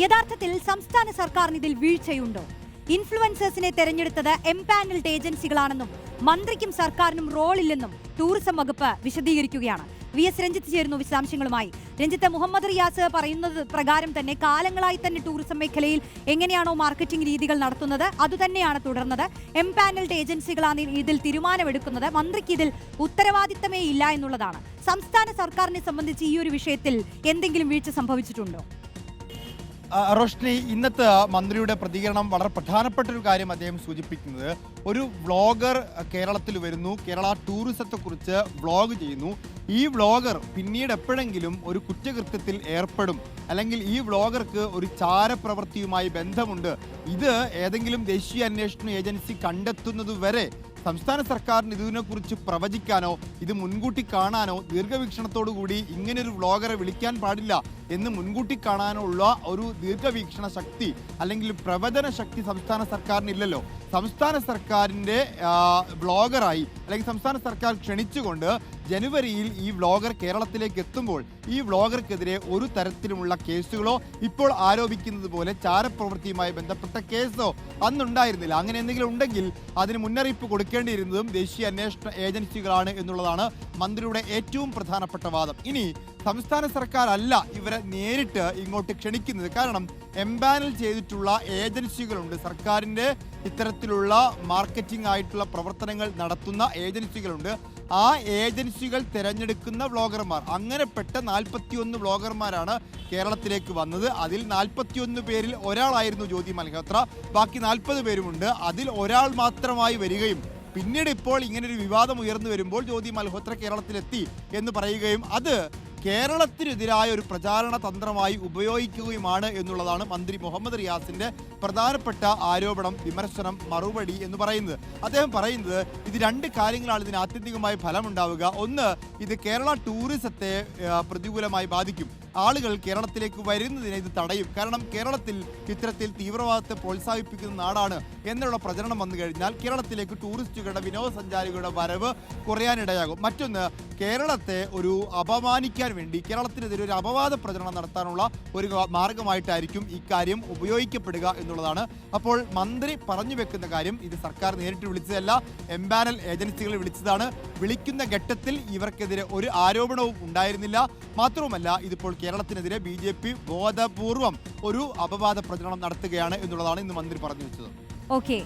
യഥാർത്ഥത്തിൽ സംസ്ഥാന സർക്കാരിന് ഇതിൽ വീഴ്ചയുണ്ടോ? ഇൻഫ്ലുവൻസേഴ്സിനെ തെരഞ്ഞെടുത്തത് എംപാനൽഡ് ഏജൻസികളാണെന്നും മന്ത്രിക്കും സർക്കാരിനും റോളില്ലെന്നും ടൂറിസം വകുപ്പ് വിശദീകരിക്കുകയാണ്. വി എസ് രഞ്ജിത്ത് ചേരുന്നു വിശദാംശങ്ങളുമായി. രഞ്ജിത്ത് മുഹമ്മദ് റിയാസ് പറയുന്നത് പ്രകാരം തന്നെ കാലങ്ങളായി തന്നെ ടൂറിസം മേഖലയിൽ എങ്ങനെയാണോ മാർക്കറ്റിംഗ് രീതികൾ നടത്തുന്നത് അതുതന്നെയാണ് തുടർന്നത്. എംപാനൽഡ് ഏജൻസികളാണ് ഇതിൽ തീരുമാനമെടുക്കുന്നത്. മന്ത്രിക്ക് ഇതിൽ ഉത്തരവാദിത്തമേ ഇല്ല എന്നുള്ളതാണ്. സംസ്ഥാന സർക്കാരിനെ സംബന്ധിച്ച് ഈ ഒരു വിഷയത്തിൽ എന്തെങ്കിലും വീഴ്ച സംഭവിച്ചിട്ടുണ്ടോ? റോഷ്നി ഇന്നത്തെ മന്ത്രിയുടെ പ്രതികരണം വളരെ പ്രധാനപ്പെട്ട ഒരു കാര്യം അദ്ദേഹം സൂചിപ്പിക്കുന്നത്. ഒരു വ്ളോഗർ കേരളത്തിൽ വരുന്നു. കേരള ടൂറിസത്തെക്കുറിച്ച് വ്ളോഗ് ചെയ്യുന്നു. ഈ വ്ളോഗർ പിന്നീട് എപ്പോഴെങ്കിലും ഒരു കുറ്റകൃത്യത്തിൽ ഏർപ്പെടും. അല്ലെങ്കിൽ ഈ വ്ളോഗർക്ക് ഒരു ചാരപ്രവൃത്തിയുമായി ബന്ധമുണ്ട്. ഇത് ഏതെങ്കിലും ദേശീയ അന്വേഷണ ഏജൻസി കണ്ടെത്തുന്നത് വരെ സംസ്ഥാന സർക്കാരിന് ഇതിനെക്കുറിച്ച് പ്രവചിക്കാനോ ഇത് മുൻകൂട്ടി കാണാനോ ദീർഘവീക്ഷണത്തോടു കൂടി ഇങ്ങനൊരു വ്ളോഗറെ വിളിക്കാൻ പാടില്ല എന്ന് മുൻകൂട്ടി കാണാനുള്ള ഒരു ദീർഘവീക്ഷണ ശക്തി അല്ലെങ്കിൽ പ്രവചന ശക്തി സംസ്ഥാന സർക്കാരിനില്ലല്ലോ. സംസ്ഥാന സർക്കാരിന്റെ ബ്ലോഗറായി അല്ലെങ്കിൽ സംസ്ഥാന സർക്കാർ ക്ഷണിച്ചുകൊണ്ട് ജനുവരിയിൽ ഈ വ്ളോഗർ കേരളത്തിലേക്ക് എത്തുമ്പോൾ ഈ വ്ളോഗർക്കെതിരെ ഒരു തരത്തിലുമുള്ള കേസുകളോ ഇപ്പോൾ ആരോപിക്കുന്നത് പോലെ ചാരപ്രവൃത്തിയുമായി ബന്ധപ്പെട്ട കേസോ അന്നുണ്ടായിരുന്നില്ല. അങ്ങനെ എന്തെങ്കിലും ഉണ്ടെങ്കിൽ അതിന് മുന്നറിയിപ്പ് കൊടുക്കേണ്ടിയിരുന്നതും ദേശീയ അന്വേഷണ ഏജൻസികളാണ് എന്നുള്ളതാണ് മന്ത്രിയുടെ ഏറ്റവും പ്രധാനപ്പെട്ട വാദം. ഇനി സംസ്ഥാന സർക്കാരല്ല ഇവരെ നേരിട്ട് ഇങ്ങോട്ട് ക്ഷണിക്കുന്നത്. കാരണം എംപാനൽ ചെയ്തിട്ടുള്ള ഏജൻസികളുണ്ട്. സർക്കാരിന്റെ ഇത്തരത്തിലുള്ള മാർക്കറ്റിംഗ് ആയിട്ടുള്ള പ്രവർത്തനങ്ങൾ നടത്തുന്ന ഏജൻസികളുണ്ട്. ആ ഏജൻസികൾ തിരഞ്ഞെടുക്കുന്ന വ്ളോഗർമാർ. അങ്ങനെപ്പെട്ട നാൽപ്പത്തിയൊന്ന് വ്ളോഗർമാരാണ് കേരളത്തിലേക്ക് വന്നത്. അതിൽ നാൽപ്പത്തിയൊന്ന് പേരിൽ ഒരാളായിരുന്നു ജ്യോതി മൽഹോത്ര. ബാക്കി നാൽപ്പത് പേരുമുണ്ട്. അതിൽ ഒരാൾ മാത്രമായി വരികയും പിന്നീട് ഇപ്പോൾ ഇങ്ങനൊരു വിവാദം ഉയർന്നു വരുമ്പോൾ ജ്യോതി മൽഹോത്ര കേരളത്തിലെത്തി എന്ന് പറയുകയും അത് കേരളത്തിനെതിരായ ഒരു പ്രചാരണ തന്ത്രമായി ഉപയോഗിക്കുകയുമാണ് എന്നുള്ളതാണ് മന്ത്രി മുഹമ്മദ് റിയാസിന്റെ പ്രധാനപ്പെട്ട ആരോപണം വിമർശനം മറുപടി എന്ന് പറയുന്നത്. അദ്ദേഹം പറയുന്നത് ഇത് രണ്ട് കാര്യങ്ങളാണ് ഇതിന് ആത്യന്തികമായി ഫലമുണ്ടാവുക. ഒന്ന് ഇത് കേരള ടൂറിസത്തെ പ്രതികൂലമായി ബാധിക്കും. ആളുകൾ കേരളത്തിലേക്ക് വരുന്നതിനെ ഇത് തടയും. കാരണം കേരളത്തിൽ ഇത്തരത്തിൽ തീവ്രവാദത്തെ പ്രോത്സാഹിപ്പിക്കുന്ന നാടാണ് എന്നുള്ള പ്രചരണം വന്നു കഴിഞ്ഞാൽ കേരളത്തിലേക്ക് ടൂറിസ്റ്റുകളുടെ വിനോദസഞ്ചാരികളുടെ വരവ് കുറയാനിടയാകും. മറ്റൊന്ന് കേരളത്തെ ഒരു അപമാനിക്കാൻ വേണ്ടി കേരളത്തിനെതിരെ ഒരു അപവാദ പ്രചരണം നടത്താനുള്ള ഒരു മാർഗമായിട്ടായിരിക്കും ഇക്കാര്യം ഉപയോഗിക്കപ്പെടുക എന്നുള്ളതാണ്. അപ്പോൾ മന്ത്രി പറഞ്ഞു വെക്കുന്ന കാര്യം ഇത് സർക്കാർ നേരിട്ട് വിളിച്ചതല്ല എംപാനൽ ഏജൻസികളെ വിളിച്ചതാണ്. വിളിക്കുന്ന ഘട്ടത്തിൽ ഇവർക്കെതിരെ ഒരു ആരോപണവും ഉണ്ടായിരുന്നില്ല. മാത്രവുമല്ല ഇതിപ്പോൾ കേരളത്തിനെതിരെ ബി ജെ പി ബോധപൂർവം ഒരു അപവാദ പ്രചരണം നടത്തുകയാണ് എന്നുള്ളതാണ് ഇന്ന് മന്ത്രി പറഞ്ഞു വെച്ചത്. ഓക്കെ.